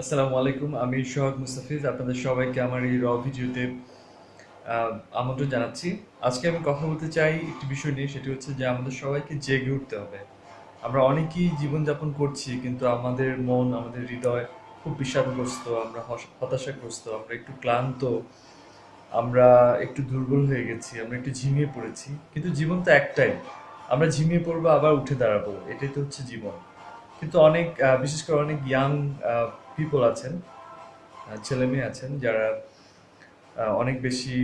আসসালামু আলাইকুম, আমি সোহাগ মুস্তাফিজ, আপনাদের সবাইকে আমার এই র ভিডিওতে আমন্ত্রণ জানাচ্ছি। আজকে আমি কথা বলতে চাই একটি বিষয় নিয়ে, সেটি হচ্ছে যে আমাদের সবাইকে জেগে উঠতে হবে। আমরা অনেকেই জীবনযাপন করছি, কিন্তু আমাদের মন, আমাদের হৃদয় খুব বিষাদগ্রস্ত, আমরা হতাশাগ্রস্ত, আমরা একটু ক্লান্ত, আমরা একটু দুর্বল হয়ে গেছি, আমরা একটু ঝিমিয়ে পড়েছি। কিন্তু জীবন তো একটাই, আমরা ঝিমিয়ে পড়ব, আবার উঠে দাঁড়াবো, এটাই তো হচ্ছে জীবন। কিন্তু অনেক বিশেষ করে অনেক ইয়াং পিপল আছেন ছেলে মেয়ে আছেন যারা অনেক বেশি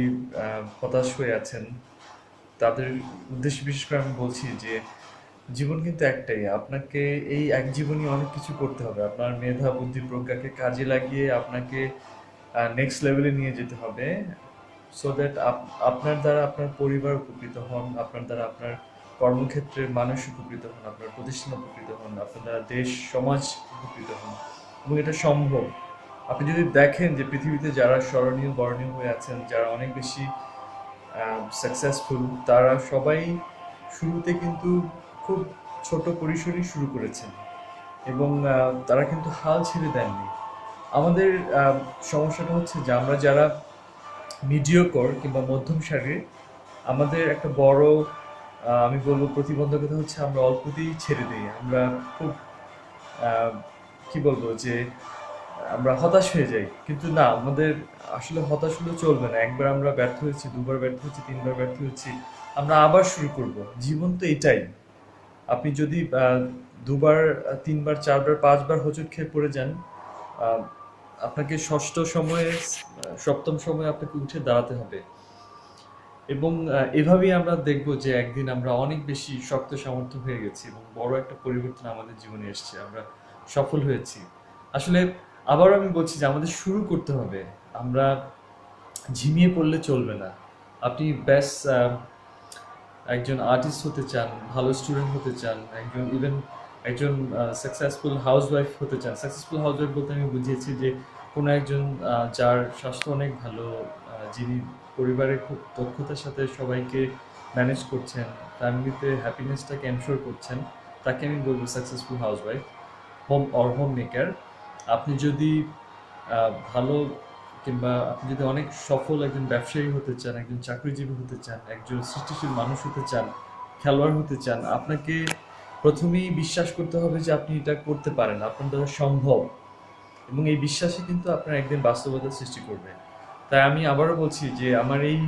হতাশ হয়ে আছেন। তাদের উদ্দেশ্যে বিশেষ করে আমি বলছি যে, জীবন কিন্তু একটাই। আপনাকে এই এক জীবনই অনেক কিছু করতে হবে। আপনার মেধা, বুদ্ধি প্রজ্ঞাকে কাজে লাগিয়ে আপনাকে নেক্সট লেভেলে নিয়ে যেতে হবে। সো দ্যাট আপনার দ্বারা আপনার পরিবার উপকৃত হন, আপনার দ্বারা আপনার কর্মক্ষেত্রের মানুষ উপকৃত হন, আপনার প্রতিষ্ঠান উপকৃত হন, আপনার দেশ, সমাজ উপকৃত হন এবং এটা সম্ভব। আপনি যদি দেখেন যে পৃথিবীতে যারা স্মরণীয়, বর্ণীয় হয়ে আছেন, যারা অনেক বেশি সাকসেসফুল তারা সবাই শুরুতে কিন্তু খুব ছোট পরিসরই শুরু করেছেন এবং তারা কিন্তু হাল ছেড়ে দেননি। আমাদের সমস্যাটা হচ্ছে যে আমরা যারা মিডিয়কর কিংবা মধ্যম সারির, আমাদের একটা বড় আমি বলব প্রতিবন্ধকতা হচ্ছে আমরা অল্পতেই ছেড়ে দিই। আমরা খুব কি বলব যে আমরা হতাশ হয়ে যাই। কিন্তু না, আমাদের আসলে হতাশ হলে চলবে না। একবার আমরা ব্যর্থ হয়েছি, দুবার ব্যর্থ হয়েছি, তিনবার ব্যর্থ হয়েছি, আমরা আবার শুরু করব। জীবন তো এটাই। আপনি যদি দুবার, তিনবার, চারবার, পাঁচবার হোঁচট খেয়ে পড়ে যান আপনাকে ষষ্ঠ সময়ে, সপ্তম সময়ে আপনাকে উঠে দাঁড়াতে হবে। এবং এভাবেই আমরা দেখব যে একদিন আমরা অনেক বেশি শক্ত সামর্থ্য হয়ে গেছি এবং বড় একটা পরিবর্তন আমাদের জীবনে এসেছে, আমরা সফল হয়েছি। আসলে আবার আমি বলছি যে আমাদের শুরু করতে হবে, আমরা ঝিমিয়ে পড়লে চলবে না। আপনি ব্যাস একজন আর্টিস্ট হতে চান, ভালো স্টুডেন্ট হতে চান, একজন ইভেন একজন সাকসেসফুল হাউসওয়াইফ হতে চান। সাকসেসফুল হাউসওয়াইফ বলতে আমি বুঝিয়েছি যে কোনো একজন যার স্বাস্থ্য অনেক ভালো যিনি পরিবারের খুব দক্ষতার সাথে সবাইকে ম্যানেজ করছেন ফ্যামিলিতে হ্যাপিনেসটাকে এনশোর করছেন, তাকে আমি বলব successful housewife home or home maker আপনি যদি ভালো কিংবা আপনি যদি অনেক সফল একজন ব্যবসায়ী হতে চান, একজন চাকরিজীবী হতে চান, একজন সৃষ্টিশীল মানুষ হতে চান, খেলোয়াড় হতে চান, আপনাকে প্রথমেই বিশ্বাস করতে হবে যে আপনি এটা করতে পারেন, আপনার দ্বারা সম্ভব। এবং এই বিশ্বাসই কিন্তু আপনার একদিন বাস্তবতা সৃষ্টি করবে। তাই আমি আবারও বলছি যে আমার এই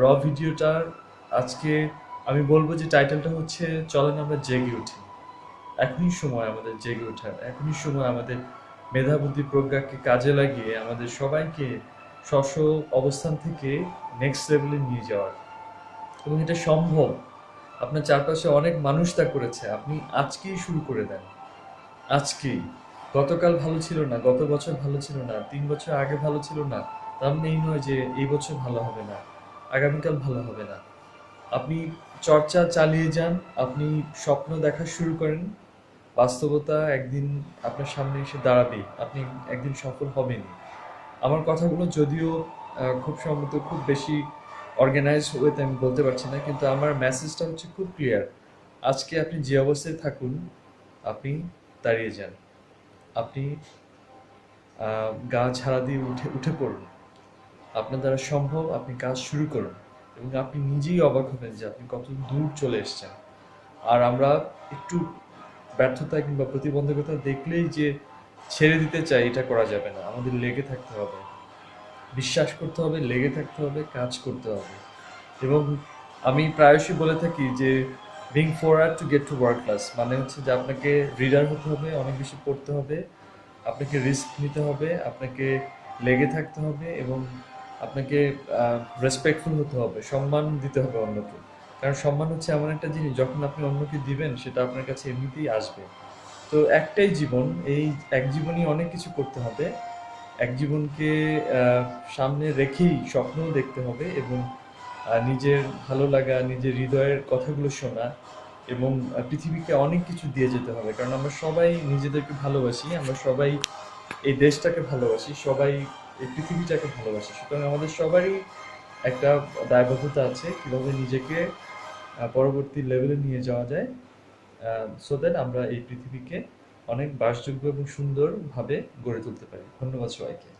র ভিডিওটার আজকে আমি বলব যে টাইটেলটা হচ্ছে চলেন আমরা জেগে উঠি। এখনই সময় আমাদের জেগে ওঠার, এখনই সময় আমাদের মেধা বুদ্ধি প্রজ্ঞাকে কাজে লাগিয়ে আমাদের সবাইকে স্ব স্ব অবস্থান থেকে নেক্সট লেভেলে নিয়ে যাওয়ার। এবং এটা সম্ভব। আপনার চারপাশে অনেক মানুষ তা করেছে, আপনি আজকেই শুরু করে দেন। আজকেই। গতকাল ভালো ছিল না, গত বছর ভালো ছিল না, তিন বছর আগে ভালো ছিল না। তার মানে এই নয় যে এই বছর ভালো হবে না, আগামীকাল ভালো হবে না। আপনি চর্চা চালিয়ে যান, আপনি স্বপ্ন দেখা শুরু করেন, বাস্তবতা একদিন আপনার সামনে এসে দাঁড়াবে, আপনি একদিন সফল হবেনই। আমার কথাগুলো যদিও খুব সম্ভবত খুব বেশি অর্গানাইজ ওয়েতে আমি বলতে পারছি না, কিন্তু আমার মেসেজটা হচ্ছে খুব ক্লিয়ার আজকে আপনি যে অবস্থায় থাকুন, আপনি দাঁড়িয়ে যান। আপনি গা ঝাড়া দিয়ে উঠে উঠে পড়ুন। আপনার দ্বারা সম্ভব আপনি কাজ শুরু করুন এবং আপনি নিজেই অবাক হবেন যে আপনি কত দূর চলে এসছেন। আর আমরা একটু ব্যর্থতা কিংবা প্রতিবন্ধকতা দেখলেই যে ছেড়ে দিতে চাই, এটা করা যাবে না। আমাদের লেগে থাকতে হবে। বিশ্বাস করতে হবে, লেগে থাকতে হবে, কাজ করতে হবে। এবং আমি প্রায়শই বলে থাকি যে being four forward to get to work class মানে হচ্ছে যে আপনাকে রিডার হতে হবে, অনেক বেশি পড়তে হবে, আপনাকে রিস্ক নিতে হবে, আপনাকে লেগে থাকতে হবে এবং আপনাকে রেসপেক্টফুল হতে হবে, সম্মান দিতে হবে অন্যকে। কারণ সম্মান হচ্ছে এমন একটা জিনিস, যখন আপনি অন্যকে দিবেন, সেটা আপনার কাছে এমনিতেই আসবে। তো একটাই জীবন, এই এক জীবনই অনেক কিছু করতে হবে। এক জীবনকে সামনে রেখেই স্বপ্নও দেখতে হবে এবং নিজের ভালো লাগা, নিজের হৃদয়ের কথাগুলো শোনা এবং পৃথিবীকে অনেক কিছু দিয়ে যেতে হবে। কারণ আমরা সবাই নিজেদেরকে ভালোবাসি, আমরা সবাই এই দেশটাকে ভালোবাসি, সবাই এই পৃথিবীটাকে ভালোবাসি। সুতরাং আমাদের সবারই একটা দায়বদ্ধতা আছে কীভাবে নিজেকে পরবর্তী লেভেলে নিয়ে যাওয়া যায়। সো দ্যাট আমরা এই পৃথিবীকে অনেক বাসযোগ্য এবং সুন্দরভাবে গড়ে তুলতে পারি। ধন্যবাদ সবাইকে।